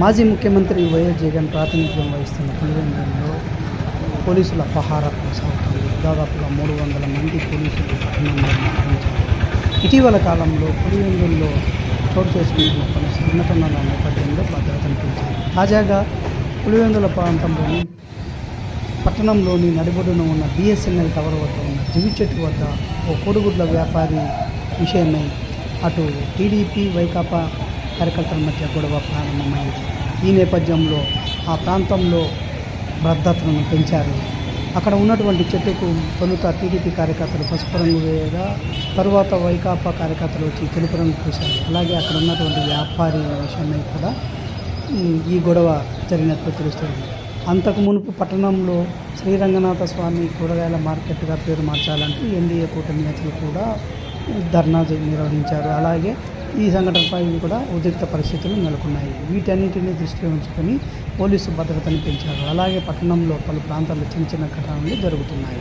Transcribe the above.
మాజీ ముఖ్యమంత్రి వైఎస్ జగన్ ప్రాతినిధ్యం వహిస్తున్న పులివెందులలో పోలీసుల పహార కొనసాగుతుంది. దాదాపుగా మూడు వందల మంది పోలీసులు పట్టణంలో మరణించారు ఇటీవల కాలంలో పులివెందుల్లో చోటు చేసుకుంటున్న పలు సంఘటనల నేపథ్యంలో భద్రతను పెంచారు. తాజాగా పులివెందుల ప్రాంతంలోని పట్టణంలోని నడిబొడ్డున ఉన్న బిఎస్ఎన్ఎల్ టవర్ వద్ద ఉన్న జివి చెట్టు వద్ద ఓ కోడిగుడ్ల వ్యాపారి విషయమై అటు టీడీపీ వైకాపా కార్యకర్తల మధ్య గొడవ ప్రారంభమైంది. ఈ నేపథ్యంలో ఆ ప్రాంతంలో భద్రతను పెంచారు. అక్కడ ఉన్నటువంటి చెట్టుకు తొలుత టీడీపీ కార్యకర్తలు పసుపు రంగు వేయగా తరువాత వైకాపా కార్యకర్తలు వచ్చి తెలుపు రంగు పూశారు. అలాగే అక్కడ ఉన్నటువంటి వ్యాపారి విషయమై కూడా ఈ గొడవ జరిగినట్లు తెలుస్తుంది. అంతకు మునుపు పట్టణంలో శ్రీరంగనాథ స్వామి కూరగాయల మార్కెట్గా పేరు మార్చాలంటూ ఎన్డీఏ కూటమి నేతలు కూడా ధర్నా నిర్వహించారు. అలాగే ఈ సంఘటనపై కూడా ఉద్రిక్త పరిస్థితులు నెలకొన్నాయి. వీటన్నిటిని దృష్టిలో ఉంచుకొని పోలీసు భద్రతను పెంచారు. అలాగే పట్టణంలో పలు ప్రాంతాల్లో చిన్న చిన్న ఘటనలు జరుగుతున్నాయి.